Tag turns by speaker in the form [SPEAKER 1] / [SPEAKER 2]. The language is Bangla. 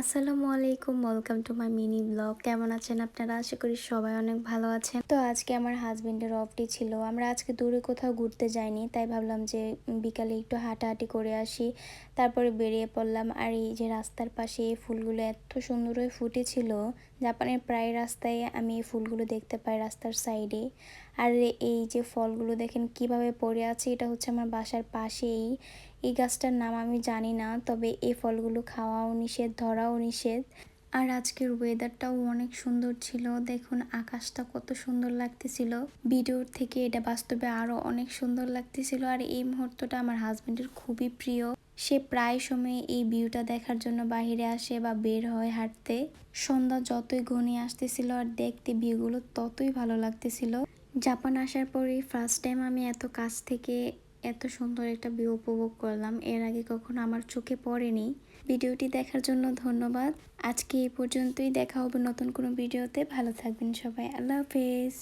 [SPEAKER 1] আসসালামু আলাইকুম welcome to my mini blog কেমন আছেন আপনারা? আশা করি সবাই অনেক ভালো আছেন। তো আজকে আমার হাজবেন্ডের অফটি ছিল। আমরা আজকে দূরে কোথাও ঘুরতে যাইনি, তাই ভাবলাম যে বিকালে একটু হাঁটাহাঁটি করে আসি। তারপরে বেরিয়ে পড়লাম, আর এই যে রাস্তার পাশে এই ফুলগুলো এত সুন্দর হয়ে ফুটেছিল। জাপানের প্রায় রাস্তায় আমি এই ফুলগুলো দেখতে পাই রাস্তার সাইডে আর এই যে ফলগুলো দেখেন কীভাবে পড়ে আছে, এটা হচ্ছে আমার বাসার পাশেই। এই গাছটার নাম আমি জানি না, তবে এই ফলগুলো খাওয়াও নিষেধ, ধরাও নিষেধ। আর আজকের ওয়েদারটাও অনেক সুন্দর ছিল। দেখুন, আকাশটা কত সুন্দর লাগতেছিল। ভিডিওর থেকে এটা বাস্তবে আরও অনেক সুন্দর লাগতেছিল। আর এই মুহূর্তটা আমার হাজবেন্ডের খুবই প্রিয়। সে প্রায় সময় এই ভিউটা দেখার জন্য বাহিরে আসে বা বের হয় হাঁটতে। সন্ধ্যা যতই ঘনিয়ে আসতেছিল আর দেখতে ভিউগুলো ততই ভালো লাগতেছিল। জাপান আসার পরে ফার্স্ট টাইম আমি এত কাছ থেকে এত সুন্দর একটা ভিউ উপভোগ করলাম। এর আগে কখনো আমার চোখে পড়েনি। ভিডিওটি দেখার জন্য ধন্যবাদ। আজকে এই পর্যন্তই। দেখা হবে নতুন কোনো ভিডিওতে। ভালো থাকবেন সবাই। আল্লাহ হাফেজ।